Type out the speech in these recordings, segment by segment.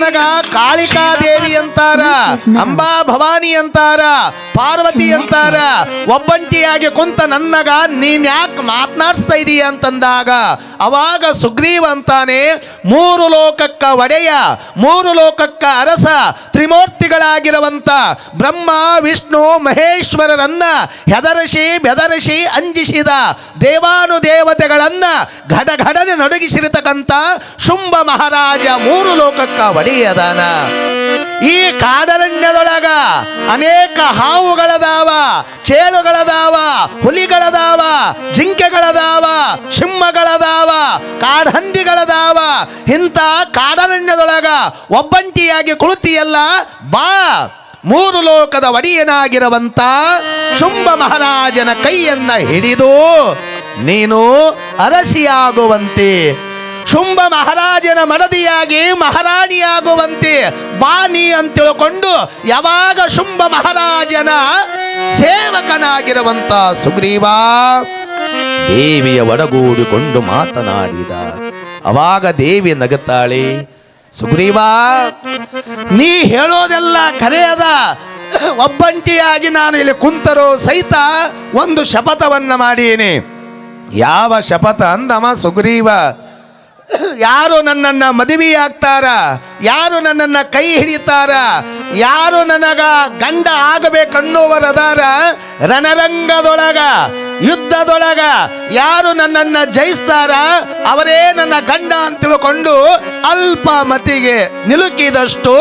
ಕಾಳಿಕಾ ದೇವಿ ಅಂತಾರ, ಅಂಬಾ ಭವಾನಿ ಅಂತಾರ, ಪಾರ್ವತಿ ಅಂತಾರ, ಒಬ್ಬಂಟಿಯಾಗಿ ಕುಂತ ನನ್ನಗ ನೀನ್ ಯಾಕೆ ಮಾತನಾಡಿಸ್ತಾ ಇದೀಯ ಅಂತಂದಾಗ ಅವಾಗ ಸುಗ್ರೀವ ಅಂತಾನೆ ಮೂರು ಲೋಕಕ್ಕ ಒಡೆಯ, ಮೂರು ಲೋಕಕ್ಕ ಅರಸ, ತ್ರಿಮೂರ್ತಿಗಳಾಗಿರುವಂತ ಬ್ರಹ್ಮ, ವಿಷ್ಣು, ಮಹೇಶ್ವರರನ್ನ ಹೆದರಿಸಿ, ಬೆದರಿಸಿ, ಅಂಜಿಸಿದ ದೇವಾನುದೇವತೆಗಳನ್ನ ಘಡಘಡನೆ ನಡುಗಿಸಿರತಕ್ಕಂಥ ಶುಂಭ ಮಹಾರಾಜ ಮೂರು ಲೋಕಕ್ಕ ಒಡೆಯದಾನ. ಈ ಅನೇಕ ಹಾವುಗಳದಾವ, ಚೇಳುಗಳದಾವ, ಹುಲಿಗಳದಾವ, ಜಿಂಕೆಗಳದಾವ, ಸಿಂಹಗಳದಾವ, ಕಾಡಹಂದಿಗಳದಾವ, ಇಂಥ ಕಾಡರಣ್ಯದೊಳಗ ಒಬ್ಬಂಟಿಯಾಗಿ ಕುಳಿತಿಯಲ್ಲ, ಬಾ. ಮೂರು ಲೋಕದ ಒಡೆಯನಾಗಿರುವಂತ ಶುಂಭ ಮಹಾರಾಜನ ಕೈಯನ್ನ ಹಿಡಿದು ನೀನು ಅರಸಿಯಾಗುವಂತೆ ಶುಂಭ ಮಹಾರಾಜನ ಮಡದಿಯಾಗಿ ಮಹಾರಾಣಿಯಾಗುವಂತೆ ಬಾನಿ ಅಂತ ತಿಳ್ಕೊಂಡು ಯಾವಾಗ ಶುಂಭ ಮಹಾರಾಜನ ಸೇವಕನಾಗಿರುವಂತ ಸುಗ್ರೀವ ದೇವಿಯ ಒಡಗೂಡಿಕೊಂಡು ಮಾತನಾಡಿದ. ಅವಾಗ ದೇವಿ ನಗುತ್ತಾಳೆ, ಸುಗ್ರೀವ, ನೀ ಹೇಳೋದೆಲ್ಲ ಕರೆಯದ. ಒಬ್ಬಂಟಿಯಾಗಿ ನಾನು ಇಲ್ಲಿ ಕುಂತರೋ ಸಹಿತ ಒಂದು ಶಪಥವನ್ನ ಮಾಡೀನಿ. ಯಾವ ಶಪಥ ಅಂದಮ ಸುಗ್ರೀವ? ಯಾರು ನನ್ನನ್ನ ಮದುವೆಯಾಗ್ತಾರ? ಯಾರು ನನ್ನನ್ನ ಕೈ ಹಿಡಿತಾರ? ಯಾರು ನನಗ ಗಂಡ ಆಗಬೇಕನ್ನುವರದಾರ ರಣರಂಗದೊಳಗ, ಯುದ್ಧದೊಳಗ ಯಾರು ನನ್ನನ್ನ ಜಯಿಸ್ತಾರ? ಅವರೇ ನನ್ನ ಗಂಡ ಅಂತ ತಿಳ್ಕೊಂಡು ಅಲ್ಪ ಮತಿಗೆ ನಿಲುಕಿದಷ್ಟು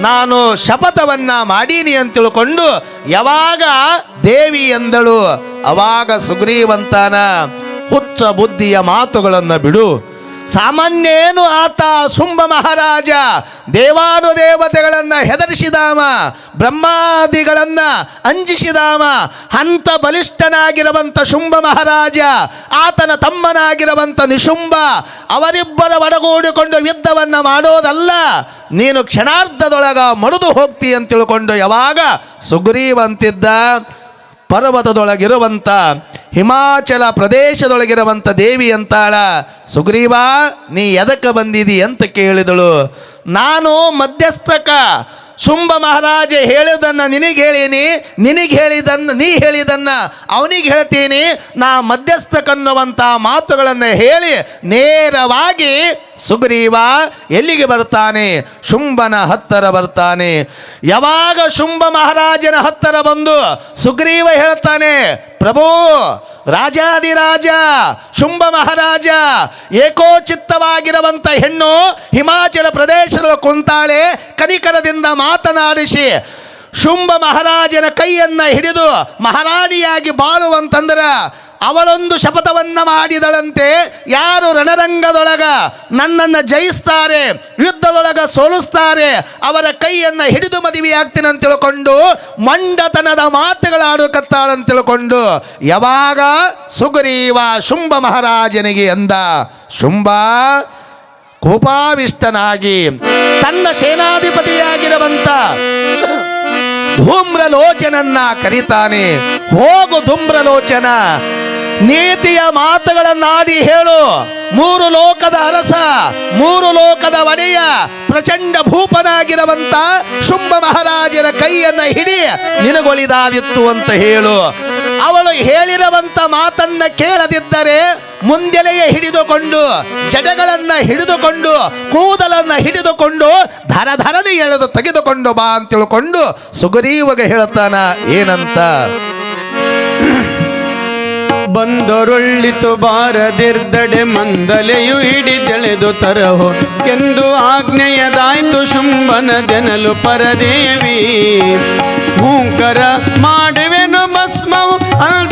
ನಾನು ಶಪಥವನ್ನ ಮಾಡೀನಿ ಅಂತ ತಿಳ್ಕೊಂಡು ಯಾವಾಗ ದೇವಿ ಎಂದಳು? ಅವಾಗ ಸುಗ್ರೀವಂತಾನ ಹುಚ್ಚ ಬುದ್ಧಿಯ ಮಾತುಗಳನ್ನು ಬಿಡು. ಸಾಮಾನ್ಯ ಏನು ಆತ ಸುಂಬ ಮಹಾರಾಜ ದೇವಾನು ದೇವತೆಗಳನ್ನು ಹೆದರಿಸಿದಾಮ, ಬ್ರಹ್ಮಾದಿಗಳನ್ನು ಅಂಜಿಸಿದಾಮ, ಹಂತ ಬಲಿಷ್ಠನಾಗಿರುವಂಥ ಶುಂಭ ಮಹಾರಾಜ, ಆತನ ತಮ್ಮನಾಗಿರುವಂಥ ನಿಶುಂಭ, ಅವರಿಬ್ಬರ ಒಡಗೂಡಿಕೊಂಡು ಯುದ್ಧವನ್ನು ಮಾಡೋದಲ್ಲ, ನೀನು ಕ್ಷಣಾರ್ಧದೊಳಗ ಮಡಿದು ಹೋಗ್ತಿ ಅಂತ ತಿಳ್ಕೊಂಡು ಯಾವಾಗ ಸುಗ್ರೀವಂತಿದ್ದ ಪರ್ವತದೊಳಗಿರುವಂತ ಹಿಮಾಚಲ ಪ್ರದೇಶದೊಳಗಿರುವಂಥ ದೇವಿ ಅಂತಾಳ, ಸುಗ್ರೀವ, ನೀ ಎದಕ್ಕೆ ಬಂದಿದಿ? ಅಂತ ಕೇಳಿದಳು. ನಾನು ಮಧ್ಯಸ್ಥಕ. ಶುಂಭ ಮಹಾರಾಜ ಹೇಳಿದನ್ನ ನಿನಗೆ ಹೇಳೀನಿ, ನಿನಗೆ ಹೇಳಿದನ್ನ, ನೀ ಹೇಳಿದನ್ನ ಅವನಿಗೆ ಹೇಳ್ತೀನಿ. ನಾ ಮಧ್ಯಸ್ಥಕನ್ನುವಂಥ ಮಾತುಗಳನ್ನು ಹೇಳಿ ನೇರವಾಗಿ ಸುಗ್ರೀವ ಎಲ್ಲಿಗೆ ಬರ್ತಾನೆ ಶುಂಭನ ಹತ್ತರ ಬರ್ತಾನೆ ಯಾವಾಗ ಶುಂಭ ಮಹಾರಾಜನ ಹತ್ತರ ಬಂದು ಸುಗ್ರೀವ ಹೇಳ್ತಾನೆ, ಪ್ರಭು ರಾಜಾದಿರಾಜ ಶುಂಭ ಮಹಾರಾಜ, ಏಕೋಚಿತ್ತವಾಗಿರುವಂತ ಹೆಣ್ಣು ಹಿಮಾಚಲ ಪ್ರದೇಶದ ಕುಂತಾಳೆ, ಕನಿಕರದಿಂದ ಮಾತನಾಡಿಸಿ, ಶುಂಭ ಮಹಾರಾಜನ ಕೈಯನ್ನ ಹಿಡಿದು ಮಹಾರಾಣಿಯಾಗಿ ಬಾಳುವಂತಂದ್ರ ಅವಳೊಂದು ಶಪಥವನ್ನು ಮಾಡಿದಳಂತೆ ಯಾರು ರಣರಂಗದೊಳಗ ನನ್ನನ್ನು ಜಯಿಸ್ತಾರೆ, ಯುದ್ಧದೊಳಗ ಸೋಲಿಸ್ತಾರೆ, ಅವರ ಕೈಯನ್ನ ಹಿಡಿದು ಮದುವೆಯಾಗ್ತೀನಿ ಅಂತ ತಿಳ್ಕೊಂಡು ಮಂಡತನದ ಮಾತುಗಳಾಡುಕತ್ತಾಳಂತ ತಿಳ್ಕೊಂಡು ಯಾವಾಗ ಸುಗ್ರೀವ ಶುಂಭ ಮಹಾರಾಜನಿಗೆ ಅಂದ, ಶುಂಭ ಕೋಪಾವಿಷ್ಟನಾಗಿ ತನ್ನ ಸೇನಾಧಿಪತಿಯಾಗಿರುವಂತ ಧೂಮ್ರಲೋಚನನ್ನ ಕರೀತಾನೆ, ಹೋಗು ಧೂಮ್ರಲೋಚನ. ನೀತಿಯ ಮಾತುಗಳನ್ನಾಡಿ ಹೇಳು. ಮೂರು ಲೋಕದ ಅರಸ, ಮೂರು ಲೋಕದ ಒಡೆಯ, ಪ್ರಚಂಡ ಭೂಪನಾಗಿರುವಂತ ಶುಂಭ ಮಹಾರಾಜರ ಕೈಯನ್ನ ಹಿಡಿ ನಿನಗೊಳಿದಾದಿತ್ತು ಅಂತ ಹೇಳು. ಅವಳು ಹೇಳಿರುವಂತ ಮಾತನ್ನ ಕೇಳದಿದ್ದರೆ ಮುಂದೆಲೆಯ ಹಿಡಿದುಕೊಂಡು, ಜಡೆಗಳನ್ನ ಹಿಡಿದುಕೊಂಡು, ಕೂದಲನ್ನ ಹಿಡಿದುಕೊಂಡು, ಧರ ಧರನೆ ಎಳೆದು ತೆಗೆದುಕೊಂಡು ಬಾ ಅಂತ ತಿಳ್ಕೊಂಡು ಸುಗ್ರೀವಗೆ ಹೇಳ್ತಾನ, ಏನಂತ? ಬಂದೊರೊಳ್ಳಿತು ಬಾರದಿರ್ದಡೆ ಮಂದಲೆಯು ಹಿಡಿದೆಳೆದು ತರಹೋ. ಎಂದು ಆಜ್ಞೆಯದಾಯ್ತು ಶುಂಭನ ಜನಲು ಪರದೇವಿ. ಹೂಂಕರ ಮಾಡುವೆನು ಭಸ್ಮವು ಆದ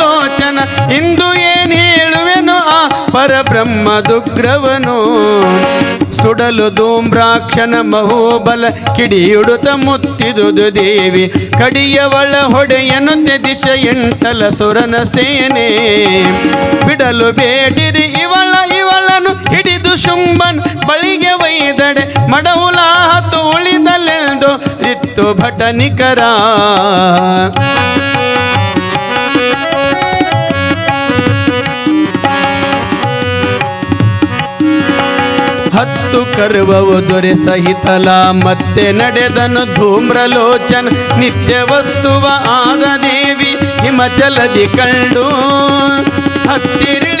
ಧೂಮ್ರಲೋಚನ ಇಂದು ಏನು ಹೇಳುವೆನು ಆ ಪರಬ್ರಹ್ಮ ದುಗ್ರವನು. ಸುಡಲು ಧೂಮ್ರಾಕ್ಷನ ಮಹೋಬಲ ಕಿಡಿಯುಡುತ ಮುತ್ತಿದುದು ದೇವಿ ಕಡಿಯವಳ ಹೊಡೆಯನು ದಿಶ ಎಂಟಲ ಸುರನ ಸೇನೆ. ಬಿಡಲು ಬೇಡಿರಿ ಇವಳ ಇವಳನು ಹಿಡಿದು ಶುಂಭನ್ ಬಳಿಗೆ ಒಯ್ದಡೆ. ಮಡವುಲ ಹತ್ತು ಉಳಿದಲೆಂದು ಇತ್ತು ಭಟನಿಕರ. ಮತ್ತು ಕರ್ವವು ದೊರೆ ಸಹಿತಲ ಮತ್ತೆ ನಡೆದನು ಧೂಮ್ರಲೋಚನ್. ನಿತ್ಯ ವಸ್ತುವ ಆಗ ದೇವಿ ಹಿಮಚಲದಿ ಕಂಡು ಹತ್ತಿರಿಳಿದನು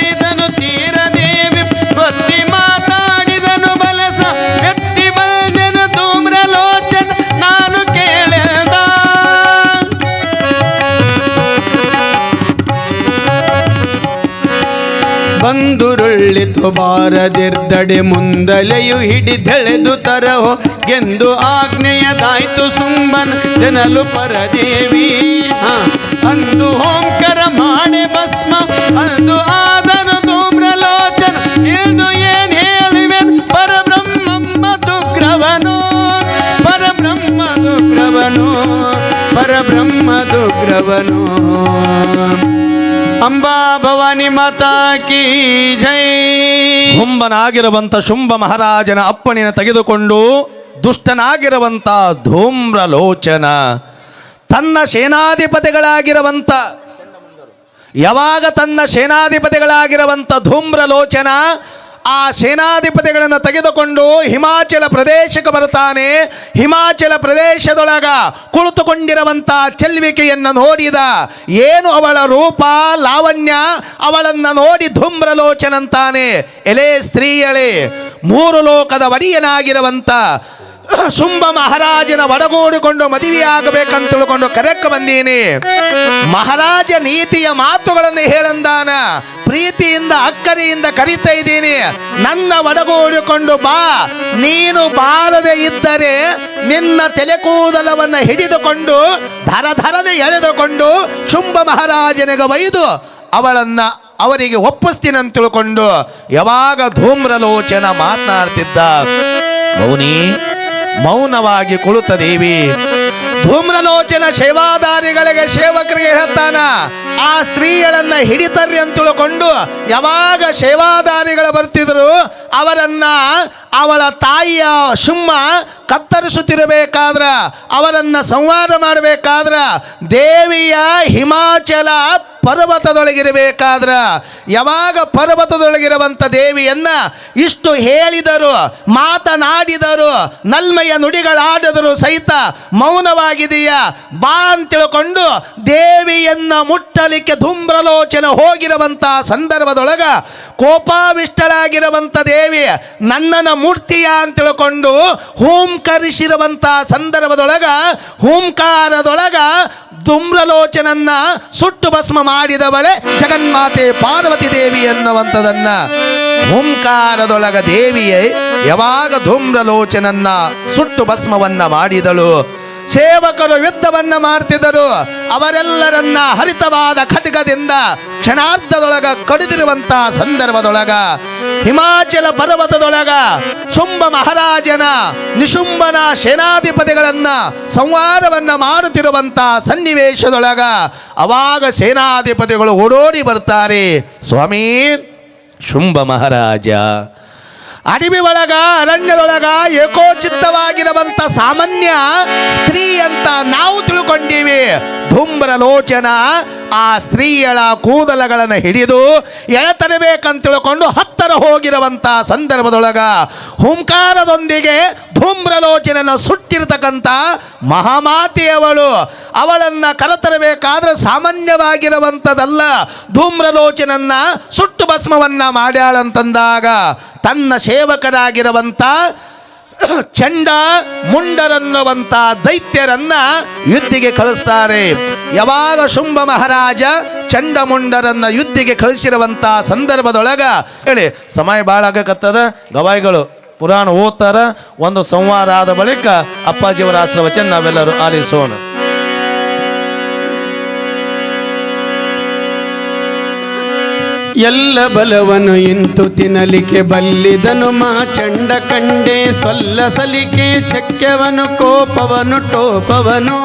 ಬಂದುರುಳ್ಳಿತು ಬಾರದಿರ್ದಡೆ ಮುಂದಲೆಯು ಹಿಡಿದೆಳೆದು ತರಹೋ ಗೆಂದು ಆಜ್ಞೆಯದಾಯ್ತು ಸುಂಬನ್ ಜನಲು ಪರದೇವಿ. ಅಂದು ಹೋಂಕರ ಮಾಡೆ ಭಸ್ಮ, ಅಂದು ಆದನು ಧೂಮ್ರಲೋಚನ, ಎಂದು ಏನ್ ಹೇಳಿವೆ ಪರಬ್ರಹ್ಮ ದುಗ್ರವನು ಪರಬ್ರಹ್ಮ ದುಗ್ರವನು ಪರಬ್ರಹ್ಮ ದುಗ್ರವನು ಅಂಬಾ ಭವಾನಿ ಮಾತಾ ಕಿ ಜೈ. ಹುಂಬನಾಗಿರುವಂತ ಶುಂಭ ಮಹಾರಾಜನ ಅಪ್ಪಣಿನ ತೆಗೆದುಕೊಂಡು ದುಷ್ಟನಾಗಿರುವಂತ ಧೂಮ್ರಲೋಚನ, ತನ್ನ ಸೇನಾಧಿಪತಿಗಳಾಗಿರುವಂತ, ಯಾವಾಗ ತನ್ನ ಸೇನಾಧಿಪತಿಗಳಾಗಿರುವಂತ ಧೂಮ್ರಲೋಚನ ಆ ಸೇನಾಧಿಪತಿಗಳನ್ನು ತೆಗೆದುಕೊಂಡು ಹಿಮಾಚಲ ಪ್ರದೇಶಕ್ಕೆ ಬರುತ್ತಾನೆ. ಹಿಮಾಚಲ ಪ್ರದೇಶದೊಳಗ ಕುಳಿತುಕೊಂಡಿರುವಂಥ ಚೆಲ್ವಿಕೆಯನ್ನು ನೋಡಿದ ಏನು ಅವಳ ರೂಪ, ಲಾವಣ್ಯ ಅವಳನ್ನ ನೋಡಿ ಧೂಮ್ರಲೋಚನಂತಾನೆ. ಎಲೆ ಸ್ತ್ರೀಯಳೆ, ಮೂರು ಲೋಕದ ಒಡೆಯನಾಗಿರುವಂತ ಶುಂಭ ಮಹಾರಾಜನ ಒಡಗೂಡಿಕೊಂಡು ಮದುವೆಯಾಗಬೇಕಂತ ತಿಳ್ಕೊಂಡು ಕರೆಕ್ಕ ಬಂದೀನಿ. ಮಹಾರಾಜ ನೀತಿಯ ಮಾತುಗಳನ್ನು ಹೇಳಂದಾನ. ಪ್ರೀತಿಯಿಂದ, ಅಕ್ಕರಿಯಿಂದ ಕರಿತಾ ಇದ್ದೀನಿ. ನನ್ನ ಒಡಗೂಡಿಕೊಂಡು ಬಾ. ನೀನು ಬಾರದೆ ಇದ್ದರೆ ನಿನ್ನ ತಲೆಕೂದಲವನ್ನ ಹಿಡಿದುಕೊಂಡು, ಧರ ಧರದೆ ಎಳೆದುಕೊಂಡು ಶುಂಭ ಮಹಾರಾಜನಿಗೆ ಒಯ್ದು ಅವಳನ್ನ ಅವರಿಗೆ ಒಪ್ಪಿಸ್ತೀನಿ ಅಂತ ತಿಳ್ಕೊಂಡು ಯಾವಾಗ ಧೂಮ್ರಲೋಚನ ಮಾತನಾಡ್ತಿದ್ದ. ಮೌನಿ ಮೌನವಾಗಿ ಕುಳಿತ ದೇವಿ ಧೂಮ್ರಲೋಚನ ಸೇವಾದಾರಿಗಳಿಗೆ ಸೇವಕರಿಗೆ ಹೇಳ್ತಾನ, ಆ ಸ್ತ್ರೀಗಳನ್ನ ಹಿಡಿತರ್ರಿ ಅಂತ ತಿಳ್ಕೊಂಡು ಯಾವಾಗ ಸೇವಾದಾರಿಗಳು ಬರ್ತಿದ್ರು, ಅವರನ್ನ ಅವಳ ತಾಯಿಯ ಶುಮ್ಮ ಕತ್ತರಿಸುತ್ತಿರಬೇಕಾದ್ರ ಅವರನ್ನು ಸಂವಾದ ಮಾಡಬೇಕಾದ್ರ, ದೇವಿಯ ಹಿಮಾಚಲ ಪರ್ವತದೊಳಗಿರಬೇಕಾದ್ರೆ, ಯಾವಾಗ ಪರ್ವತದೊಳಗಿರುವಂಥ ದೇವಿಯನ್ನ ಇಷ್ಟು ಹೇಳಿದರು, ಮಾತನಾಡಿದರು, ನಲ್ಮೆಯ ನುಡಿಗಳಾಡಿದರು ಸಹಿತ ಮೌನವಾಗಿದೆಯಾ. ಬಾ ಅಂತ ತಿಳ್ಕೊಂಡು ದೇವಿಯನ್ನ ಮುಟ್ಟಲಿಕ್ಕೆ ಧೂಮ್ರಲೋಚನ ಹೋಗಿರುವಂತ ಸಂದರ್ಭದೊಳಗ ಕೋಪಾವಿಷ್ಟಳಾಗಿರುವಂಥ ದೇವಿ, ನನ್ನನ ಮೂರ್ತಿಯ ಅಂತ ತಿಳ್ಕೊಂಡು ಹೂಂಕರಿಸಿರುವಂತ ಸಂದರ್ಭದೊಳಗ, ಹೂಂಕಾರದೊಳಗ ಧುಮ್ರಲೋಚನನ್ನ ಸುಟ್ಟು ಭಸ್ಮ ಮಾಡಿದವಳೆ ಜಗನ್ಮಾತೆ ಪಾರ್ವತಿ ದೇವಿ ಎನ್ನುವಂಥದನ್ನ. ಓಂಕಾರದೊಳಗ ದೇವಿಯೇ ಯಾವಾಗ ಧೂಮ್ರಲೋಚನನ್ನ ಸುಟ್ಟು ಭಸ್ಮವನ್ನ ಮಾಡಿದಳು. ಸೇವಕರು ಯುದ್ಧವನ್ನ ಮಾಡ್ತಿದ್ದರು. ಅವರೆಲ್ಲರನ್ನ ಹರಿತವಾದ ಖಡ್ಗದಿಂದ ಕ್ಷಣಾರ್ಧದೊಳಗ ಕಡಿದಿರುವಂಥ ಸಂದರ್ಭದೊಳಗ, ಹಿಮಾಚಲ ಪರ್ವತದೊಳಗ ಶುಂಭ ಮಹಾರಾಜನ ನಿಶುಂಭನ ಸೇನಾಧಿಪತಿಗಳನ್ನ ಸಂವಾದವನ್ನ ಮಾಡುತ್ತಿರುವಂತ ಸನ್ನಿವೇಶದೊಳಗ ಅವಾಗ ಸೇನಾಧಿಪತಿಗಳು ಓಡೋಡಿ ಬರ್ತಾರೆ. ಸ್ವಾಮಿ, ಶುಂಭ ಮಹಾರಾಜ, ಅಡವಿ ಒಳಗ, ಅರಣ್ಯದೊಳಗ ಏಕೋಚಿತ್ತವಾಗಿರುವಂತ ಸಾಮಾನ್ಯ ಸ್ತ್ರೀ ಅಂತ ನಾವು ತಿಳ್ಕೊಂಡೀವಿ. ಧೂಮ್ರಲೋಚನ ಆ ಸ್ತ್ರೀಯಳ ಕೂದಲಗಳನ್ನು ಹಿಡಿದು ಎಳೆತರಬೇಕಂತ ತಿಳ್ಕೊಂಡು ಹತ್ತರ ಹೋಗಿರುವಂಥ ಸಂದರ್ಭದೊಳಗ ಹುಂಕಾರದೊಂದಿಗೆ ಧೂಮ್ರಲೋಚನನ ಸುಟ್ಟಿರ್ತಕ್ಕಂಥ ಮಹಾಮಾತೆಯವಳು ಅವಳನ್ನ ಕರೆತರಬೇಕಾದ್ರೆ ಸಾಮಾನ್ಯವಾಗಿರುವಂಥದ್ದಲ್ಲ. ಧೂಮ್ರಲೋಚನನ್ನ ಸುಟ್ಟು ಭಸ್ಮವನ್ನು ಮಾಡ್ಯಾಳಂತಂದಾಗ ತನ್ನ ಸೇವಕರಾಗಿರುವಂಥ ಚಂಡ ಮುಂಡರನ್ನುವಂತ ದೈತ್ಯರನ್ನ ಯುದ್ಧಿಗೆ ಕಳಿಸ್ತಾರೆ. ಯಾವಾಗ ಶುಂಭ ಮಹಾರಾಜ ಚಂಡಮುಂಡರನ್ನ ಯುದ್ಧಿಗೆ ಕಳಿಸಿರುವಂತ ಸಂದರ್ಭದೊಳಗ ಹೇಳಿ, ಸಮಯ ಭಾಳ ಆಗಕತ್ತದ? ಗವಾಯಿಗಳು, ಪುರಾಣ ಓದ್ತಾರ, ಒಂದು ಸಂವಾರ ಆದ ಬಳಿಕ ಅಪ್ಪಾಜಿಯವರ ಆಶ್ರವಚನ್ ನಾವೆಲ್ಲರೂ ಆಲಿಸೋಣ. ಎಲ್ಲ ಬಲವನು ಇಂತು ತಿನ್ನಲಿಕ್ಕೆ ಬಲ್ಲಿದನು ಮಾ ಚಂಡ ಕಂಡೆ ಸೊಲ್ಲ ಸಲಿಕೆ ಶಕ್ಯವನು ಕೋಪವನು ಟೋಪವನು.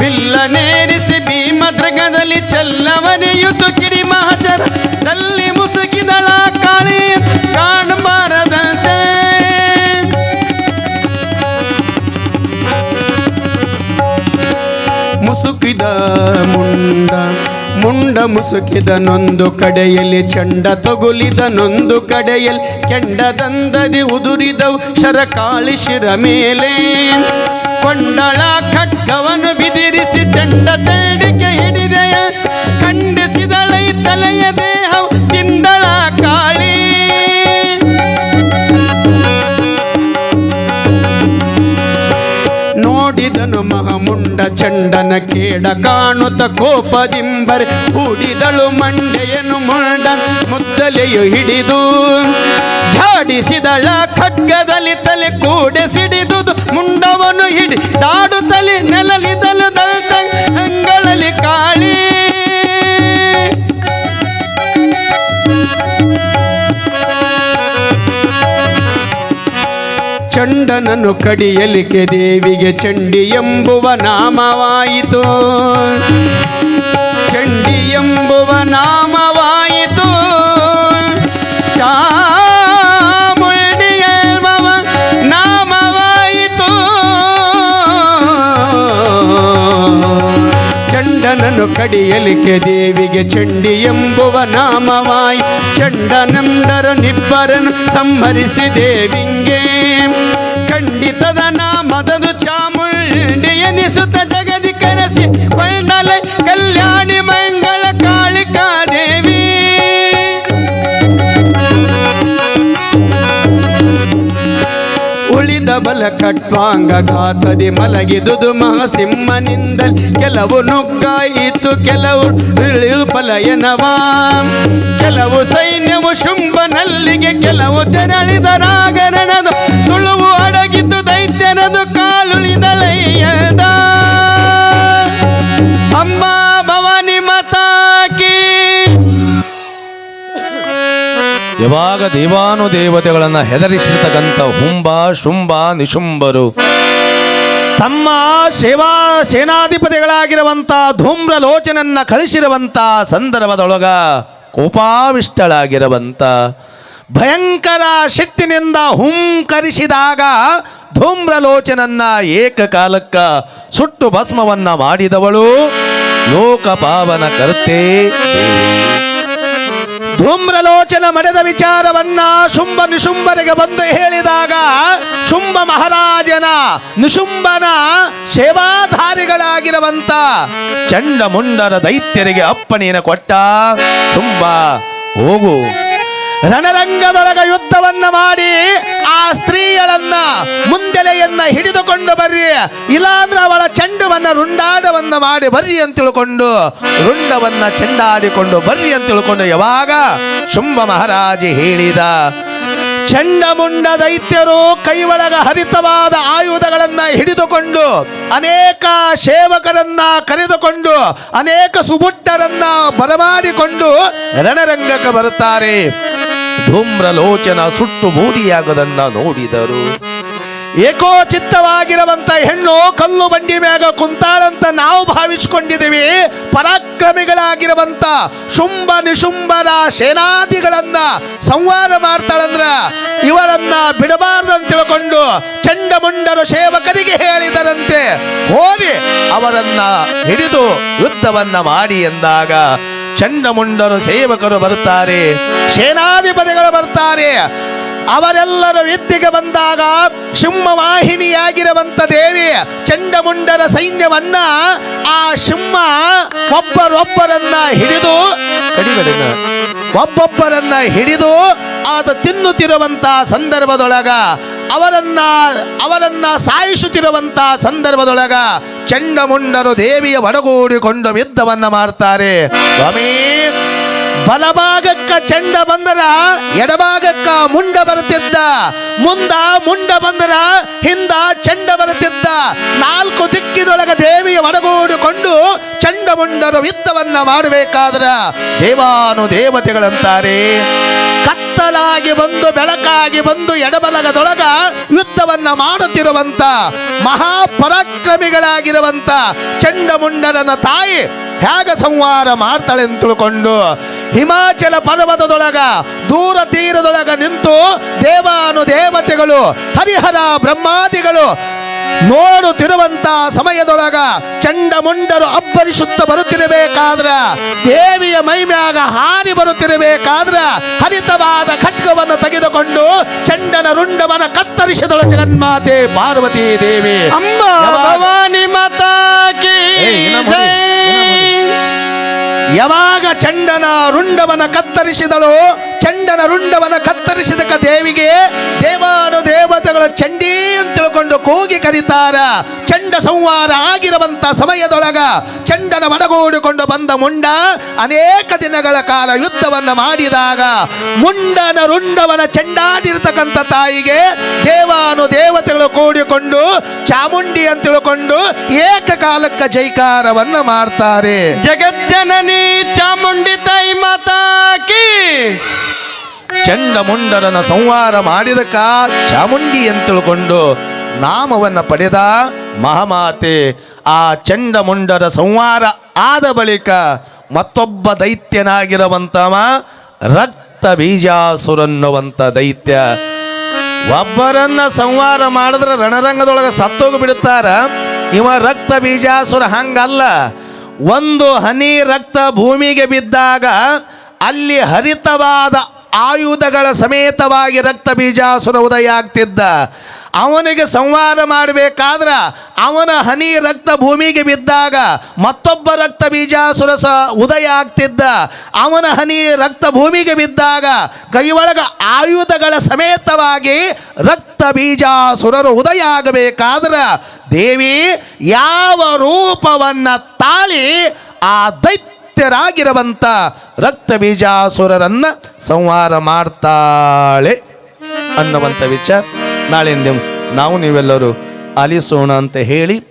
ಬಿಲ್ಲ ನೇರಿಸಿ ಭೀಮದ್ರಗದಲ್ಲಿ ಚಲ್ಲವನೆಯುತು ಕಿಡಿ ಮಹಶರದಲ್ಲಿ ಮುಸುಕಿದಳ ಕಾಳಿ ಕಾಣಬಾರದಂತೆ. ಮುಸುಕಿದ ಮುಂಡ ಮುಂಡ ಮುಸುಕಿದನೊಂದು ಕಡೆಯಲ್ಲಿ, ಚಂಡ ತಗುಲಿದನೊಂದು ಕಡೆಯಲ್ಲಿ ಕೆಂಡದಂದದಿ ಉದುರಿದವು, ಶಿರ ಮೇಲೆ. ಕೊಂಡಳ ಖಡ್ಗವನ್ನು ಬಿದಿರಿಸಿ, ಚಂಡ ಚಂಡಿಕೆ ಹಿಡಿದೆಯ? ಚಂಡನ ಕೇಡ ಕಾಣುತ್ತ ಕೋಪದಿಂಬರೆ ಹೂಡಿದಳು ಮಂಡೆಯನು ಮುಂಡ ಮುದ್ದಲೆಯು ಹಿಡಿದು ಝಾಡಿಸಿದಳ ಖಡ್ಗದಲ್ಲಿ ತಲೆ ಕೂಡೆ ಸಿಡಿದುದು ಮುಂಡವನು ಹಿಡಿ ದಾಡುತ್ತಲೆ ನೆಲಲಿದಲು ದಲ್ತ ಚಂಡನನ್ನು ಕಡಿಯಲಿಕೆ ದೇವಿಗೆ ಚಂಡಿ ಎಂಬುವ ನಾಮವಾಯಿತು. ಚಂಡಿ ಎಂಬುವ ನಾಮವಾಯಿತು. ಚಾಮುಂಡಿ ಎಂಬುವ ನಾಮವಾಯಿತು. ಚಂಡನನ್ನು ಕಡಿಯಲಿಕೆ ದೇವಿಗೆ ಚಂಡಿ ಎಂಬುವ ನಾಮವಾಯಿ. ಚಂಡನಂದರ ನಿಬ್ಬರನ್ನು ಸಂಹರಿಸಿ ದೇವಿಂಗೆ. ಖಂಡಿತದ ನಾಮದದು ಚಾಮುಂಡಿ ಎನಿಸುತ್ತ ಜಗದಿ ಕರೆಸಿ ಕೊಂಡಲೆ ಕಲ್ಯಾಣಿ ಮಂಗಳ ಕಾಳಿಕಾ ದೇವಿ. ಉಳಿದ ಬಲ ಕಟ್ವಾಂಗ ಘಾತದಿ ಮಲಗಿದುದು ಮಹಸಿಂಹನಿಂದ ಕೆಲವು ನುಗ್ಗಾಯಿತು ಕೆಲವು ಇಳಿದು ಪಲಯನವಾ. ಕೆಲವು ಸೈನ್ಯವು ಶುಂಭನಲ್ಲಿಗೆ, ಕೆಲವು ತೆರಳಿದ ನಾಗರಣದು ಯಾವಾಗ ದೇವಾನುದೇವತೆಗಳನ್ನ ಹೆದರಿಸಿರ್ತಕ್ಕಂಥ ಹುಂಬ ಶುಂಭ ನಿಶುಂಬರು, ತಮ್ಮ ಸೇವಾ ಸೇನಾಧಿಪತಿಗಳಾಗಿರುವಂಥ ಧೂಮ್ರ ಲೋಚನನ್ನ ಕಳಿಸಿರುವಂಥ ಸಂದರ್ಭದೊಳಗ ಕೋಪಾವಿಷ್ಟಳಾಗಿರುವಂಥ ಭಯಂಕರ ಶಕ್ತಿನಿಂದ ಹುಂಕರಿಸಿದಾಗ ಧೂಮ್ರಲೋಚನನ್ನ ಏಕಕಾಲಕ್ಕ ಸುಟ್ಟು ಭಸ್ಮವನ್ನ ಮಾಡಿದವಳು ಲೋಕಪಾವನ ಕರ್ತೆ ದೇವಿ. ಧೂಮ್ರಲೋಚನ ಮಡೆದ ವಿಚಾರವನ್ನ ಶುಂಭ ನಿಶುಂಭರಿಗೆ ಬಂದು ಹೇಳಿದಾಗ ಶುಂಭ ಮಹಾರಾಜನ ನಿಶುಂಭನ ಸೇವಾಧಾರಿಗಳಾಗಿರುವಂತ ಚಂಡಮುಂಡರ ದೈತ್ಯರಿಗೆ ಅಪ್ಪಣೆಯನ್ನು ಕೊಟ್ಟ ಶುಂಭ, ಹೋಗು. ರಣರಂಗದೊಳಗ ಯುದ್ಧವನ್ನ ಮಾಡಿ ಸ್ತ್ರೀಯಳನ್ನ ಮುಂದೆಲೆಯನ್ನ ಹಿಡಿದುಕೊಂಡು ಬರ್ರಿ. ಇಲ್ಲಾಂದ್ರೆ ಅವಳ ಚಂಡವನ್ನ ರುಂಡಾಡವನ್ನ ಮಾಡಿ ಬರ್ರಿ ಅಂತ ತಿಳ್ಕೊಂಡು, ರುಂಡವನ್ನ ಚೆಂಡಾಡಿಕೊಂಡು ಬರ್ರಿ ಅಂತ ತಿಳ್ಕೊಂಡು ಯಾವಾಗ ಶುಂಭ ಮಹಾರಾಜಿ ಹೇಳಿದ ಚಂಡಮುಂಡ ದೈತ್ಯರು ಕೈ ಒಳಗ ಹರಿತವಾದ ಆಯುಧಗಳನ್ನ ಹಿಡಿದುಕೊಂಡು, ಅನೇಕ ಸೇವಕರನ್ನ ಕರೆದುಕೊಂಡು, ಅನೇಕ ಸುಬುಟ್ಟರನ್ನ ಬರಮಾಡಿಕೊಂಡು ರಣರಂಗಕ್ಕೆ ಬರುತ್ತಾರೆ. ಧೂಮ್ರಲೋಚನ ಸುಟ್ಟು ಬೂದಿಯಾಗದನ್ನ ನೋಡಿದರು. ಏಕೋಚಿತ್ತವಾಗಿರುವಂತ ಹೆಣ್ಣು ಕಲ್ಲು ಬಂಡಿ ಮ್ಯಾಗ ಕುಂತಾಳಂತ ನಾವು ಭಾವಿಸ್ಕೊಂಡಿದ್ದೀವಿ. ಪರಾಕ್ರಮಿಗಳಾಗಿರುವಂತ ಶುಂಭ ನಿಶುಂಭರ ಸೇನಾದಿಗಳನ್ನ ಸಂವಾದ ಮಾಡ್ತಾಳಂದ್ರ ಇವರನ್ನ ಬಿಡಬಾರ್ದಂತ ತಿಳ್ಕೊಂಡು ಚಂಡಮುಂಡರು ಸೇವಕರಿಗೆ ಹೇಳಿದರಂತೆ. ಹೋಗಿ ಅವರನ್ನ ಹಿಡಿದು ಯುದ್ಧವನ್ನ ಮಾಡಿ ಎಂದಾಗ ಚಂಡಮುಂಡರು ಸೇವಕರು ಬರುತ್ತಾರೆ, ಸೇನಾಧಿಪತಿಗಳು ಬರ್ತಾರೆ ಅವರೆಲ್ಲರ ವ್ಯಕ್ತಿಗೆ ಬಂದಾಗ ಸಿಂಹವಾಹಿನಿಯಾಗಿರುವಂತ ದೇವಿ ಚಂಡಮುಂಡರ ಸೈನ್ಯವನ್ನ ಆ ಸಿಂಹ ಒಬ್ಬರೊಬ್ಬರನ್ನ ಹಿಡಿದು ಕಡಿಮೆ ಒಬ್ಬೊಬ್ಬರನ್ನ ಹಿಡಿದು ಆತ ತಿನ್ನುತ್ತಿರುವಂತಹ ಸಂದರ್ಭದೊಳಗ ಅವರನ್ನ ಅವರನ್ನ ಸಾಯಿಸುತ್ತಿರುವಂತ ಸಂದರ್ಭದೊಳಗ ಚಂಡಮುಂಡರು ದೇವಿಯ ಒಡಗೂಡಿಕೊಂಡು ಯುದ್ಧವನ್ನ ಮಾಡ್ತಾರೆ. ಸ್ವಾಮಿ, ಬಲಭಾಗಕ್ಕ ಚಂಡ ಬಂದರ, ಎಡಭಾಗಕ್ಕ ಮುಂಡ ಬರುತ್ತಿದ್ದ, ಮುಂದ ಮುಂಡ ಬಂದರ, ಹಿಂದ ಚಂಡ ಬರುತ್ತಿದ್ದ. ನಾಲ್ಕು ದಿಕ್ಕಿನೊಳಗ ದೇವಿಯ ಒಡಗೂಡಿಕೊಂಡು ಚಂಡಮುಂಡರು ಯುದ್ಧವನ್ನ ಮಾಡಬೇಕಾದ್ರ ದೇವಾನು ದೇವತೆಗಳಂತಾರೆ. ಕತ್ತಲಾಗಿ ಬಂದು, ಬೆಳಕಾಗಿ ಬಂದು, ಎಡಬಲಗದೊಳಗ ಯುದ್ಧವನ್ನ ಮಾಡುತ್ತಿರುವಂತ ಮಹಾಪರಾಕ್ರಮಿಗಳಾಗಿರುವಂತ ಚಂಡಮುಂಡರನ ತಾಯಿ ಹೇಗ ಸಂಹಾರ ಮಾಡ್ತಾಳೆ ಅಂತ ತಿಳ್ಕೊಂಡು ಹಿಮಾಚಲ ಪರ್ವತದೊಳಗ, ದೂರ ತೀರದೊಳಗ ನಿಂತು ದೇವಾನು ದೇವತೆಗಳು ಹರಿಹರ ಬ್ರಹ್ಮಾದಿಗಳು ನೋಡುತ್ತಿರುವಂತ ಸಮಯದೊಳಗ ಚಂಡಮುಂಡರು ಅಬ್ಬರಿಸುತ್ತ ಬರುತ್ತಿರಬೇಕಾದ್ರ ದೇವಿಯ ಮೈಮ್ಯಾಗ ಹಾರಿ ಬರುತ್ತಿರಬೇಕಾದ್ರ ಹರಿತವಾದ ಖಡ್ಗವನ್ನು ತೆಗೆದುಕೊಂಡು ಚಂಡನ ರುಂಡವನ ಕತ್ತರಿಸಿದಳು ಜಗನ್ಮಾತೆ ಪಾರ್ವತಿ ದೇವಿ. ಅಮ್ಮ ಭವಾನಿ ಮಾತಾ ಕಿ ಏ, ಇನ್ನ ಮುಡಿ, ಜೈ. ಯಾವಾಗ ಚಂಡನ ರುಂಡವನ ಕತ್ತರಿಸಿದಳು, ಚಂಡನ ರುಂಡವನ ಕತ್ತರಿಸಿದಕ ದೇವಿಗೆ ದೇವಾನು ದೇವತೆಗಳ ಚಂಡಿ ಅಂತ ತಿಳ್ಕೊಂಡು ಕೂಗಿ ಕರೀತಾರ. ಚಂಡ ಸಂವಾರ ಆಗಿರುವಂತ ಸಮಯದೊಳಗ ಚಂಡನ ಮಡಗೂಡಿಕೊಂಡು ಬಂದ ಮುಂಡ ಅನೇಕ ದಿನಗಳ ಕಾಲ ಯುದ್ಧವನ್ನ ಮಾಡಿದಾಗ ಮುಂಡನ ರುಂಡವನ ಚಂಡಾಡಿರ್ತಕ್ಕಂಥ ತಾಯಿಗೆ ದೇವಾನು ದೇವತೆಗಳು ಕೂಡಿಕೊಂಡು ಚಾಮುಂಡಿ ಅಂತ ತಿಳ್ಕೊಂಡು ಏಕಕಾಲಕ್ಕ ಜೈಕಾರವನ್ನ ಮಾಡ್ತಾರೆ. ಜಗಜ್ಜನನಿ ಚಾಮುಂಡಿ ತಾಯಿ ಮಾತಾಕಿ ಚಂಡಮುಂಡರನ ಸಂಹಾರ ಮಾಡಿದಕ ಚಾಮುಂಡಿ ಅಂತ ತಿಳ್ಕೊಂಡು ನಾಮವನ್ನ ಪಡೆದ ಮಹಾಮಾತೆ. ಆ ಚಂಡಮುಂಡರ ಸಂಹಾರ ಆದ ಬಳಿಕ ಮತ್ತೊಬ್ಬ ದೈತ್ಯನಾಗಿರುವಂತವ ರಕ್ತ ಬೀಜಾಸುರನ್ನುವಂತ ದೈತ್ಯ. ಒಬ್ಬರನ್ನ ಸಂಹಾರ ಮಾಡಿದ್ರೆ ರಣರಂಗದೊಳಗೆ ಸತ್ತೋಗಿ ಬಿಡುತ್ತಾರ ಇವ ರಕ್ತ ಬೀಜಾಸುರ ಹಂಗಲ್ಲ. ಒಂದು ಹನಿ ರಕ್ತ ಭೂಮಿಗೆ ಬಿದ್ದಾಗ ಅಲ್ಲಿ ಹರಿತವಾದ ಆಯುಧಗಳ ಸಮೇತವಾಗಿ ರಕ್ತ ಬೀಜಾಸುರ ಉದಯ ಆಗ್ತಿದ್ದ. ಅವನಿಗೆ ಸಂವಾದ ಮಾಡಬೇಕಾದ್ರೆ ಅವನ ಹನಿ ರಕ್ತ ಭೂಮಿಗೆ ಬಿದ್ದಾಗ ಮತ್ತೊಬ್ಬ ರಕ್ತ ಬೀಜಾಸುರಸ ಉದಯ ಆಗ್ತಿದ್ದ. ಅವನ ಹನಿ ರಕ್ತ ಭೂಮಿಗೆ ಬಿದ್ದಾಗ ಕೈಯೊಳಗ ಆಯುಧಗಳ ಸಮೇತವಾಗಿ ರಕ್ತ ಬೀಜಾಸುರರು ಉದಯ ಆಗಬೇಕಾದ್ರೆ ದೇವಿ ಯಾವ ರೂಪವನ್ನ ತಾಳಿ ಆ ದೈತ್ಯರಾಗಿರುವಂತ ರಕ್ತ ಬೀಜಾಸುರರನ್ನು ಸಂಹಾರ ಮಾಡ್ತಾಳೆ ಅನ್ನುವಂಥ ವಿಚಾರ. ನಾಳಿನ ನಾವು ನೀವೆಲ್ಲರೂ ಆಲಿಸೋಣ ಅಂತ ಹೇಳಿ